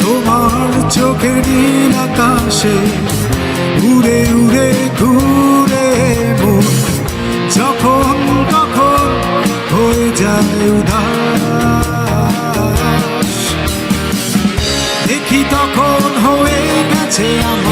তোমার চোখের নীল আকাশে উড়ে উড়ে, ঘুরে মন। যখন, তখন হয়ে যায় উদাস। দেখি তখন হয়ে গেছে আমার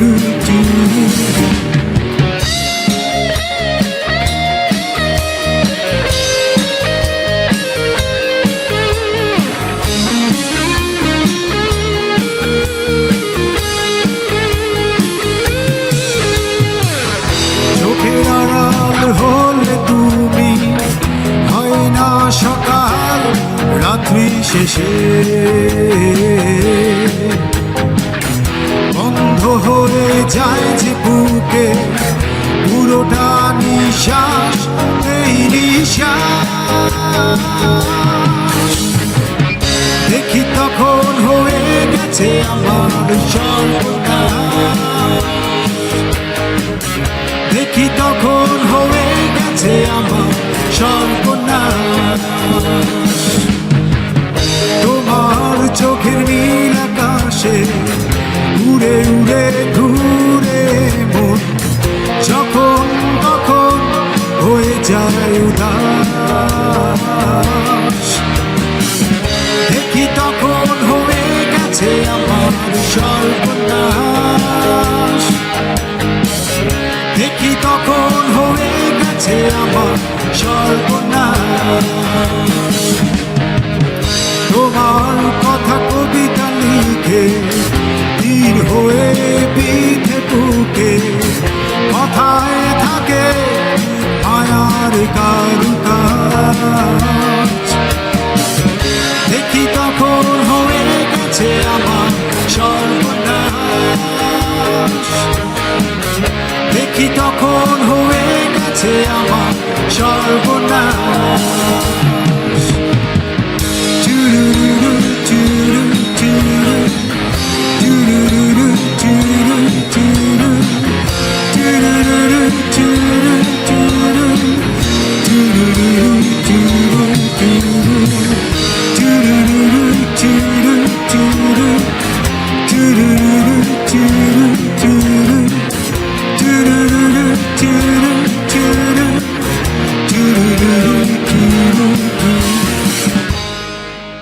শেষে। বন্ধ হয়ে যায় যে বুকে, পুরোটা নিঃশ্বাস, এই নিঃশ্বাস। দেখি তখন হয়ে গেছে আমার সর্বনাশ। দেখি তখন হয়ে গেছে আমার সর্বনাশ। চোখের নীল আকাশে উড়ে উড়ে, ঘুরে মন। যখন, তখন হয়ে যায় উদাস। দেখি তখন হয়ে গেছে আমার সর্বনাশ। দেখি তখন হয়ে গেছে আমার সর্বনাশ। সর্বনাশ। দেখি তখন হয়ে গেছে আমার সর্বনাশ।